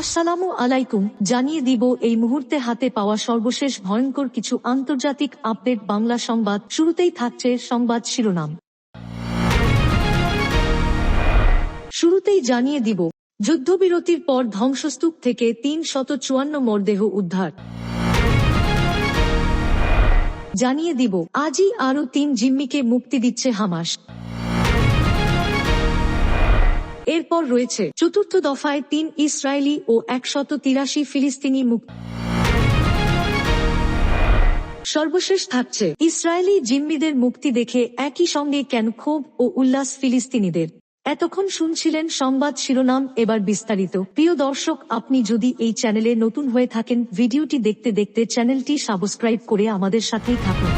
আসসালামু আলাইকুম, জানিয়ে দিব এই মুহূর্তে হাতে পাওয়া সর্বশেষ ভয়ঙ্কর কিছু আন্তর্জাতিক আপডেট বাংলা সংবাদ। শুরুতেই থাকছে সংবাদ শিরোনাম। শুরুতেই জানিয়ে দিব, যুদ্ধবিরতির পর ধ্বংসস্তূপ থেকে তিন শত চুয়ান্ন মরদেহ উদ্ধার। জানিয়ে দিব, আজই আরও তিন জিম্মিকে মুক্তি দিচ্ছে হামাস। এরপর রয়েছে চতুর্থ দফায় তিন ইসরায়েলি ও একশত তিরাশি ফিলিস্তিনি মুক্ত সর্বশেষ থাকছে ইসরায়েলি জিম্মিদের মুক্তি দেখে একই সঙ্গে কেন ক্ষোভ ও উল্লাস ফিলিস্তিনিদের। এতক্ষণ শুনছিলেন সংবাদ শিরোনাম, এবার বিস্তারিত। প্রিয় দর্শক, আপনি যদি এই চ্যানেলে নতুন হয়ে থাকেন, ভিডিওটি দেখতে দেখতে চ্যানেলটি সাবস্ক্রাইব করে আমাদের সাথেই থাকুন।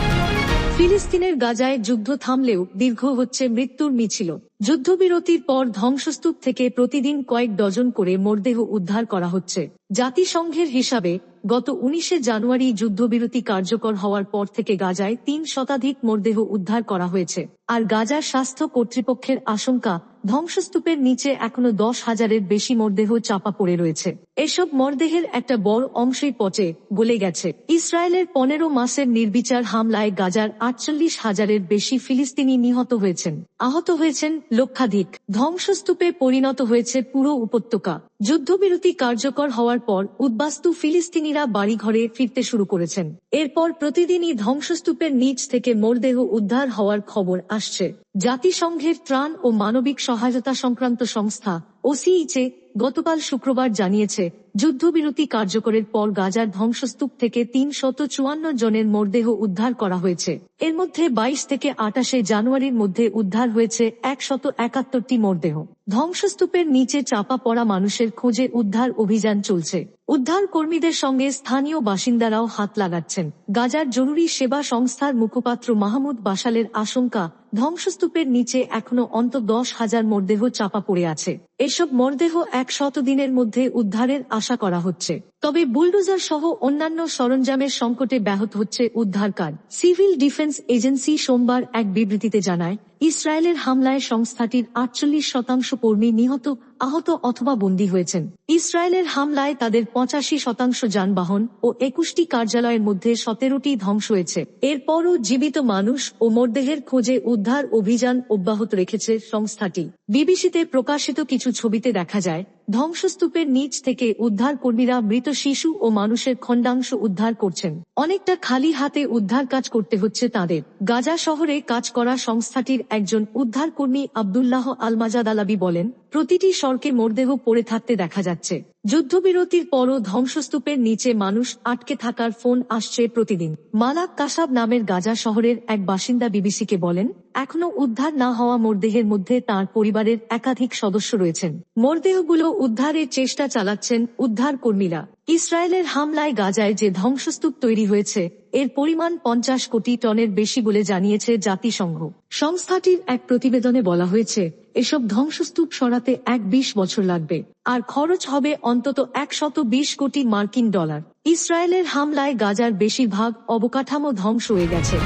ফিলিস্তিনের গাজায় যুদ্ধ থামলেও দীর্ঘ হচ্ছে মৃত্যুর মিছিল। যুদ্ধবিরতির পর ধ্বংসস্তূপ থেকে প্রতিদিন কয়েক ডজন করে মরদেহ উদ্ধার করা হচ্ছে। জাতিসংঘের হিসাবে, গত উনিশে জানুয়ারি যুদ্ধবিরতি কার্যকর হওয়ার পর থেকে গাজায় তিন শতাধিক মরদেহ উদ্ধার করা হয়েছে। আর গাজার স্বাস্থ্য কর্তৃপক্ষের আশঙ্কা, ধ্বংসস্তূপের নিচে এখনও দশ হাজারের বেশি মরদেহ চাপা পড়ে রয়েছে। এসব মরদেহের একটা বড় অংশই পচে, গলে গেছে। ইসরায়েলের পনেরো মাসের নির্বিচার হামলায় গাজার আটচল্লিশ হাজারের বেশি ফিলিস্তিনি নিহত হয়েছেন। আহত হয়েছেন লক্ষাধিক ধ্বংসস্তূপে পরিণত হয়েছে পুরো উপত্যকা। যুদ্ধবিরতি কার্যকর হওয়ার পর উদ্বাস্তু ফিলিস্তিনিরা বাড়িঘরে ফিরতে শুরু করেছেন। এরপর প্রতিদিনই ধ্বংসস্তূপের নিচ থেকে মরদেহ উদ্ধার হওয়ার খবর আসছে। জাতিসংঘের ত্রাণ ও মানবিক সহায়তা সংক্রান্ত সংস্থা ওসিইচে গতকাল শুক্রবার জানিয়েছে, যুদ্ধবিরতি কার্যকরের পর গাজার ধ্বংসস্তূপ থেকে তিন শত চুয়ান্ন জনের মরদেহ উদ্ধার করা হয়েছে। এর মধ্যে বাইশ থেকে আটাশে জানুয়ারির মধ্যে উদ্ধার হয়েছে একশত একাত্তরটি মরদেহ। ধ্বংসস্তূপের নিচে চাপা পড়া মানুষের খোঁজে উদ্ধার অভিযান চলছে। উদ্ধার কর্মীদের সঙ্গে স্থানীয় বাসিন্দারাও হাত লাগাচ্ছেন। গাজার জরুরি সেবা সংস্থার মুখপাত্র মাহমুদ বাসালের আশঙ্কা, ধ্বংসস্তূপের নিচে এখনও অন্ত দশ হাজার মরদেহ চাপা পড়ে আছে। এসব মরদেহ এক দিনের মধ্যে উদ্ধারের আশা করা হচ্ছে। তবে বুলডোজার সহ অন্যান্য সরঞ্জামের সংকটে ব্যাহত হচ্ছে উদ্ধার কাজ সিভিল ডিফেন্স এজেন্সি সোমবার এক বিবৃতিতে জানায় ইসরায়েলের হামলায় সংস্থাটির আটচল্লিশ শতাংশ কর্মী নিহত, আহত অথবা বন্দী হয়েছেন। ইসরায়েলের হামলায় তাদের পঁচাশি শতাংশ যানবাহন ও একুশটি কার্যালয়ের মধ্যে সতেরোটি ধ্বংস হয়েছে। এরপরও জীবিত মানুষ ও মরদেহের খোঁজে উদ্ধার অভিযান অব্যাহত রেখেছে সংস্থাটি। বিবিসিতে প্রকাশিত কিছু ছবিতে দেখা যায়, ধ্বংসস্তূপের নিচ থেকে উদ্ধার কর্মীরা মৃত শিশু ও মানুষের খণ্ডাংশ উদ্ধার করছেন। অনেকটা খালি হাতে উদ্ধার কাজ করতে হচ্ছে তাদের। গাজা শহরে কাজ করা সংস্থাটির একজন উদ্ধার কর্মী আবদুল্লাহ আলমাজাদ আলাবি বলেন প্রতিটি সড়কে মরদেহ পড়ে থাকতে দেখা যাচ্ছে। যুদ্ধবিরতির পরও ধ্বংসস্তূপের নিচে মানুষ আটকে থাকার ফোন আসছে প্রতিদিন। মালাক কাসাব নামের গাজা শহরের এক বাসিন্দা বিবিসিকে বলেন, এখনও উদ্ধার না হওয়া মরদেহের মধ্যে তার পরিবারের একাধিক সদস্য রয়েছেন। মরদেহগুলো উদ্ধারের চেষ্টা চালাচ্ছেন উদ্ধার কর্মীরা। ইসরায়েলের হামলায় গাজায় যে ধ্বংসস্তূপ তৈরি হয়েছে, এর পরিমাণ পঞ্চাশ কোটি টনের বেশি বলে জানিয়েছে জাতিসংঘ। সংস্থাটির এক প্রতিবেদনে বলা হয়েছে এসব ধ্বংসস্তূপ সরাতে এক বিশ বছর লাগবে। আর খরচ হবে অন্তত একশত বিশ কোটি মার্কিন ডলার। ইসরায়েলের হামলায় গাজার বেশিরভাগ অবকাঠামো ধ্বংস হয়ে গেছে।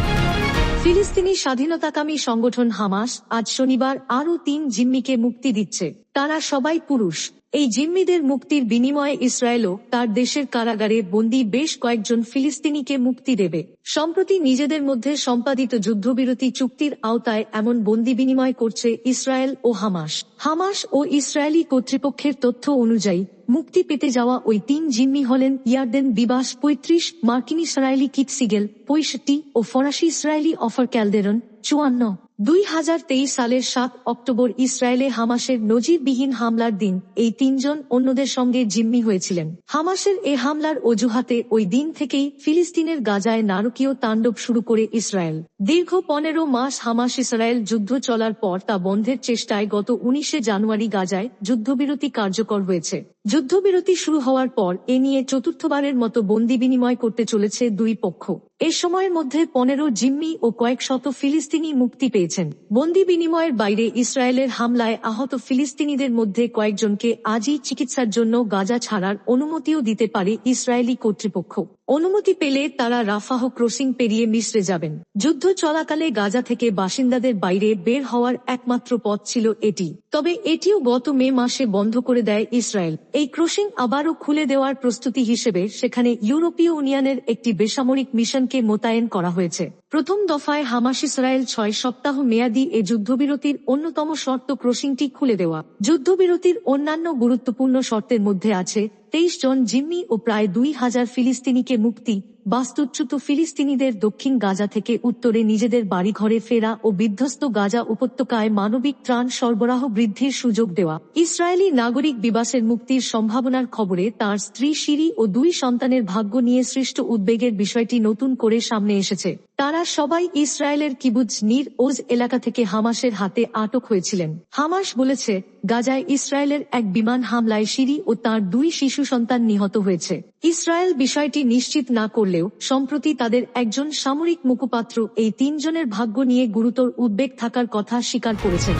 ফিলিস্তিনি স্বাধীনতাকামী সংগঠন হামাস আজ শনিবার আরও তিন জিম্মিকে মুক্তি দিচ্ছে। তারা সবাই পুরুষ। এই জিম্মিদের মুক্তির বিনিময়ে ইসরায়েলও তার দেশের কারাগারে বন্দী বেশ কয়েকজন ফিলিস্তিনিকে মুক্তি দেবে। সম্প্রতি নিজেদের মধ্যে সম্পাদিত যুদ্ধবিরতি চুক্তির আওতায় এমন বন্দি বিনিময় করছে ইসরায়েল ও হামাস। হামাস ও ইসরায়েলি কর্তৃপক্ষের তথ্য অনুযায়ী, মুক্তি পেতে যাওয়া ওই তিন জিম্মি হলেন ইয়ারদেন বিবাস পঁয়ত্রিশ, মার্কিন ইসরায়েলি কিট সিগেল পঁয়ষট্টি ও ফরাসি ইসরায়েলি অফার ক্যালদেরন চুয়ান্ন। দুই হাজার তেইশ সালের সাত অক্টোবর ইসরায়েলে হামাসের নজিরবিহীন হামলার দিন, এই তিনজন অন্যদের সঙ্গে জিম্মি হয়েছিলেন। হামাসের এ হামলার অজুহাতে ওই দিন থেকেই ফিলিস্তিনের গাজায় নারকীয় তাণ্ডব শুরু করে ইসরায়েল। দীর্ঘ পনেরো মাস হামাস ইসরায়েল যুদ্ধ চলার পর তা বন্ধের চেষ্টায় গত উনিশে জানুয়ারি গাজায় যুদ্ধবিরতি কার্যকর হয়েছে। যুদ্ধবিরতি শুরু হওয়ার পর এ নিয়ে চতুর্থবারের মতো বন্দি বিনিময় করতে চলেছে দুই পক্ষ। এ সময়ের মধ্যে পনেরো জিম্মি ও কয়েক শত ফিলিস্তিনি মুক্তি পেয়েছেন। বন্দি বিনিময়ের বাইরে ইসরায়েলের হামলায় আহত ফিলিস্তিনিদের মধ্যে কয়েকজনকে আজই চিকিৎসার জন্য গাজা ছাড়ার অনুমতিও দিতে পারে ইসরায়েলি কর্তৃপক্ষ। অনুমতি পেলে তারা রাফাহ ক্রসিং পেরিয়ে মিশ্রে যাবেন। যুদ্ধ চলাকালে গাজা থেকে বাসিন্দাদের বাইরে বের হওয়ার একমাত্র পথ ছিল এটি। তবে এটিও গত মে মাসে বন্ধ করে দেয় ইসরায়েল। এই ক্রসিং আবারও খুলে দেওয়ার প্রস্তুতি হিসেবে সেখানে ইউরোপীয় ইউনিয়নের একটি বেসামরিক মিশনকে মোতায়েন করা হয়েছে। প্রথম দফায় হামাস ইসরায়েল ছয় সপ্তাহ মেয়াদী এ যুদ্ধবিরতির অন্যতম শর্ত ক্রসিংটি খুলে দেওয়া। যুদ্ধবিরতির অন্যান্য গুরুত্বপূর্ণ শর্তের মধ্যে আছে তেইশ জন জিম্মি ও প্রায় দুই হাজার ফিলিস্তিনিকে মুক্তি বাস্তুচ্যুত ফিলিস্তিনিদের দক্ষিণ গাজা থেকে উত্তরে নিজেদের বাড়িঘরে ফেরা ও বিধ্বস্ত গাজা উপত্যকায় মানবিক ত্রাণ সরবরাহ বৃদ্ধির সুযোগ দেওয়া। ইসরায়েলি নাগরিক বিবাসের মুক্তির সম্ভাবনার খবরে তার স্ত্রী শিরি ও দুই সন্তানের ভাগ্য নিয়ে সৃষ্ট উদ্বেগের বিষয়টি নতুন করে সামনে এসেছে। তারা সবাই ইসরায়েলের কিবুজ নির ওজ এলাকা থেকে হামাসের হাতে আটক হয়েছিলেন। হামাস বলেছে, গাজায় ইসরায়েলের এক বিমান হামলায় সিরি ও তার দুই শিশু সন্তান নিহত হয়েছে। ইসরায়েল বিষয়টি নিশ্চিত না করলেও, সম্প্রতি তাদের একজন সামরিক মুখপাত্র এই তিনজনের ভাগ্য নিয়ে গুরুতর উদ্বেগ থাকার কথা স্বীকার করেছেন।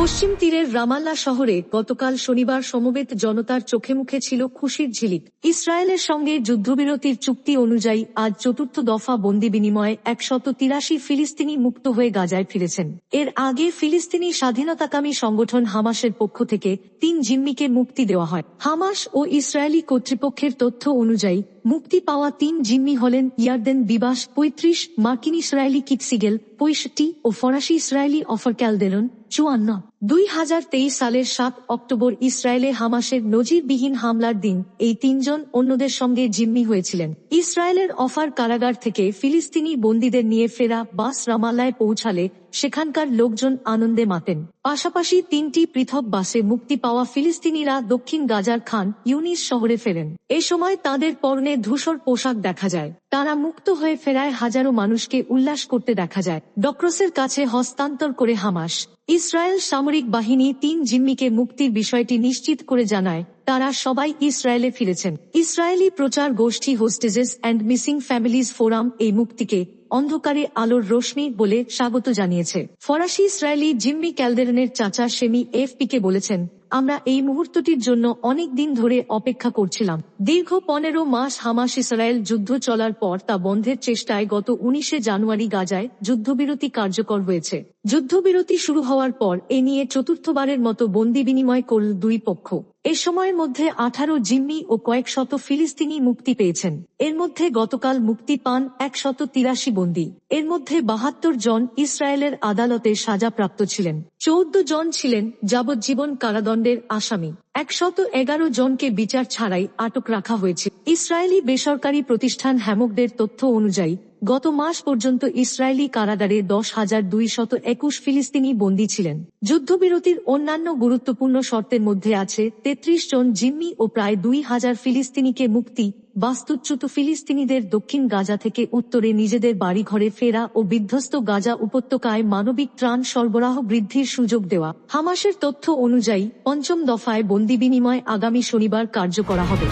পশ্চিম তীরের রামাল্লা শহরে গতকাল শনিবার সমবেত জনতার চোখে মুখে ছিল খুশির ঝিলিক। ইসরায়েলের সঙ্গে যুদ্ধবিরতির চুক্তি অনুযায়ী আজ চতুর্থ দফা বন্দি বিনিময়ে একশত তিরাশি ফিলিস্তিনি মুক্ত হয়ে গাজায় ফিরেছেন। এর আগে ফিলিস্তিনি স্বাধীনতাকামী সংগঠন হামাসের পক্ষ থেকে তিন জিম্মিকে মুক্তি দেওয়া হয়। হামাস ও ইসরায়েলি কর্তৃপক্ষের তথ্য অনুযায়ী মুক্তি পাওয়া তিন জিম্মি হলেন ইয়ারদেন বিবাস পঁয়ত্রিশ, মার্কিন ইসরায়েলি কিটসিগেল পঁয়ষট্টি ও ফরাসি ইসরায়েলি অফার ক্যালদেরন চুয়ান্ন। দুই হাজার তেইশ সালের সাত অক্টোবর ইসরায়েলে হামাসের নজিরবিহীন হামলার দিন এই তিনজন অন্যদের সঙ্গে জিম্মি হয়েছিলেন। ইসরায়েলের অফার কারাগার থেকে ফিলিস্তিনি বন্দীদের নিয়ে ফেরা বাস রামাল্লায় পৌঁছালে সেখানকার লোকজন আনন্দে মাতেন। পাশাপাশি তিনটি পৃথক বাসে মুক্তি পাওয়া ফিলিস্তিনিরা দক্ষিণ গাজার খান ইউনিস শহরে ফেরেন। এ সময় তাদের পরনে ধূসর পোশাক দেখা যায়। তারা মুক্ত হয়ে ফেরায় হাজারো মানুষকে উল্লাস করতে দেখা যায়। ডক্রসের কাছে হস্তান্তর করে হামাস। ইসরায়েল সামরিক বাহিনী তিন জিম্মিকে মুক্তির বিষয়টি নিশ্চিত করে জানায়, তারা সবাই ইসরায়েলে ফিরেছেন। ইসরায়েলি প্রচার গোষ্ঠী hostages and missing families forum এই মুক্তিকে অন্ধকারে আলোর রশ্মি বলে স্বাগত জানিয়েছে। ফরাসি ইসরায়েলি জিম্মি ক্যালদেরনের চাচা সেমি এফপিকে বলেছেন, আমরা এই মুহূর্তটির জন্য অনেক দিন ধরে অপেক্ষা করছিলাম। দীর্ঘ পনেরো মাস হামাস ইসরায়েল যুদ্ধ চলার পর তা বন্ধের চেষ্টায় গত উনিশে জানুয়ারি গাজায় যুদ্ধবিরতি কার্যকর হয়েছে। যুদ্ধবিরতি শুরু হওয়ার পর এ নিয়ে চতুর্থবারের মতো বন্দি বিনিময় করল দুই পক্ষ। এ সময়ের মধ্যে আঠারো জিম্মি ও কয়েক শত ফিলিস্তিনি মুক্তি পেয়েছেন। এর মধ্যে গতকাল মুক্তি পান একশত তিরাশি বন্দী। এর মধ্যে বাহাত্তর জন ইসরায়েলের আদালতে সাজাপ্রাপ্ত ছিলেন। চৌদ্দ জন ছিলেন যাবজ্জীবন কারাদণ্ডের আসামি। একশত এগারো জনকে বিচার ছাড়াই আটক রাখা হয়েছে। ইসরায়েলি বেসরকারি প্রতিষ্ঠান হ্যামকদের তথ্য অনুযায়ী গত মাস পর্যন্ত ইসরায়েলি কারাগারে দশ হাজার দুই শত একুশ ফিলিস্তিনি বন্দী ছিলেন। যুদ্ধবিরতির অন্যান্য গুরুত্বপূর্ণ শর্তের মধ্যে আছে, তেত্রিশ জন জিম্মি ও প্রায় দুই হাজার ফিলিস্তিনিকে মুক্তি, বাস্তুচ্যুত ফিলিস্তিনিদের দক্ষিণ গাজা থেকে উত্তরে নিজেদের বাড়িঘরে ফেরা ও বিধ্বস্ত গাজা উপত্যকায় মানবিক ত্রাণ সরবরাহ বৃদ্ধির সুযোগ দেওয়া। হামাসের তথ্য অনুযায়ী, পঞ্চম দফায় বন্দি বিনিময় আগামী শনিবার কার্য করা হবে।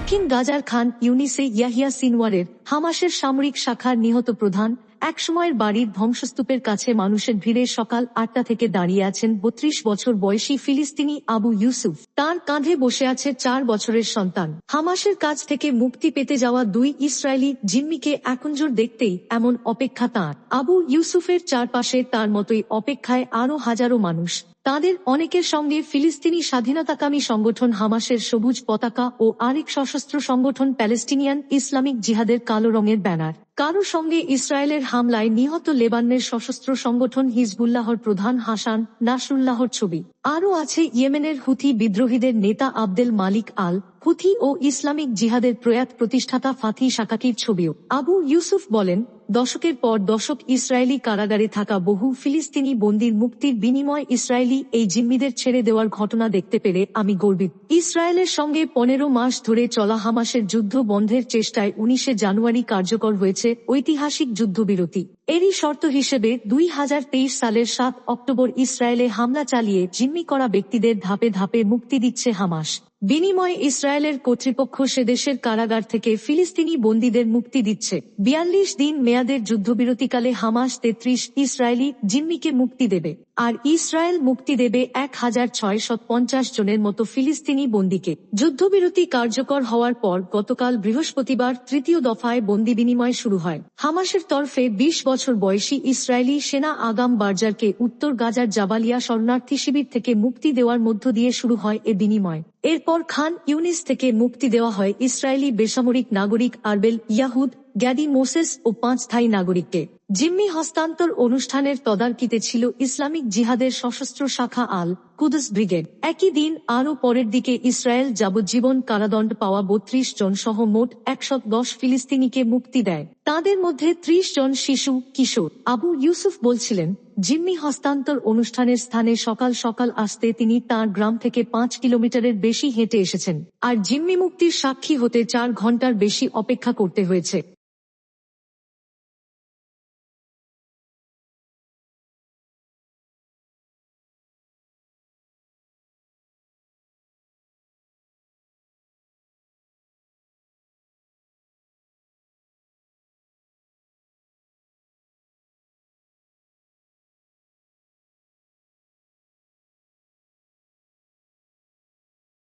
দক্ষিণ গাজার খান ইউনিসে ইয়াহিয়া সিনওয়ারের হামাসের সামরিক শাখার নিহত প্রধান একসময়ের বাড়ির ধ্বংসস্তূপের কাছে মানুষের ভিড়ে সকাল আটটা থেকে দাঁড়িয়ে আছেন বত্রিশ বছর বয়সী ফিলিস্তিনি আবু ইউসুফ। তার কাঁধে বসে আছে চার বছরের সন্তান। হামাসের কাছ থেকে মুক্তি পেতে যাওয়া দুই ইসরায়েলি জিম্মিকে এখনজোর দেখতেই এমন অপেক্ষা তাঁর। আবু ইউসুফের চারপাশে তার মতোই অপেক্ষায় আরও হাজারো মানুষ। তাদের অনেকের সঙ্গে ফিলিস্তিনি স্বাধীনতাকামী সংগঠন হামাসের সবুজ পতাকা ও আরেক সশস্ত্র সংগঠন প্যালেস্টিনিয়ান ইসলামিক জিহাদের কালো রঙের ব্যানার। কারও সঙ্গে ইসরায়েলের হামলায় নিহত লেবাননের সশস্ত্র সংগঠন হিজবুল্লাহর প্রধান হাসান নাসরুল্লাহর ছবি। আরও আছে ইয়েমেনের হুথি বিদ্রোহীদের নেতা আব্দেল মালিক আল হুথি ও ইসলামিক জিহাদের প্রয়াত প্রতিষ্ঠাতা ফাথি সাকাকির ছবিও। আবু ইউসুফ বলেন দশকের পর দশক ইসরায়েলি কারাগারে থাকা বহু ফিলিস্তিনি বন্দির মুক্তির বিনিময় ইসরায়েলি এই জিম্মিদের ছেড়ে দেওয়ার ঘটনা দেখতে পেরে আমি গর্বিত। ইসরায়েলের সঙ্গে পনেরো মাস ধরে চলা হামাসের যুদ্ধ বন্ধের চেষ্টায় উনিশে জানুয়ারি কার্যকর হয়েছে ঐতিহাসিক যুদ্ধবিরতি। এরই শর্ত হিসেবে দুই হাজার তেইশ সালের সাত অক্টোবর ইসরায়েলে হামলা চালিয়ে জিম্মি করা ব্যক্তিদের ধাপে ধাপে মুক্তি দিচ্ছে হামাস। বিনিময়ে ইসরায়েলের কর্তৃপক্ষ সেদেশের কারাগার থেকে ফিলিস্তিনি বন্দীদের মুক্তি দিচ্ছে। বিয়াল্লিশ দিন মেয়াদের যুদ্ধবিরতিকালে হামাস তেত্রিশ ইসরায়েলি জিম্মিকে মুক্তি দেবে। আর ইসরায়েল মুক্তি দেবে এক হাজার পঞ্চাশ জনের মতো ফিলিস্তিনি বন্দীকে। যুদ্ধবিরতি কার্যকর হওয়ার পর গতকাল বৃহস্পতিবার তৃতীয় দফায় বন্দি বিনিময় শুরু হয়। হামাসের তরফে ২০ বছর বয়সী ইসরায়েলি সেনা আগাম বার্জারকে উত্তর গাজার জাবালিয়া শরণার্থী শিবির থেকে মুক্তি দেওয়ার মধ্য দিয়ে শুরু হয় এ বিনিময়। এরপর খান ইউনিস থেকে মুক্তি দেওয়া হয় ইসরায়েলি বেসামরিক নাগরিক আরবেল ইয়াহুদ, গ্যাদি মোসেস ও পাঁচ থাই নাগরিককে। জিম্মি হস্তান্তর অনুষ্ঠানের তদারকিতে ছিল ইসলামিক জিহাদের সশস্ত্র শাখা আল কুদস ব্রিগেড। একই দিন আরও পরের দিকে ইসরায়েল যাবজ্জীবন কারাদণ্ড পাওয়া বত্রিশ জন সহ মোট একশো দশ ফিলিস্তিনিকে মুক্তি দেয়। তাদের মধ্যে ত্রিশ জন শিশু, কিশোর। আবু ইউসুফ বলছিলেন, জিম্মি হস্তান্তর অনুষ্ঠানের স্থানে সকাল সকাল আসতে তিনি তার গ্রাম থেকে পাঁচ কিলোমিটারের বেশি হেঁটে এসেছেন। আর জিম্মি মুক্তির সাক্ষী হতে চার ঘণ্টার বেশি অপেক্ষা করতে হয়েছে।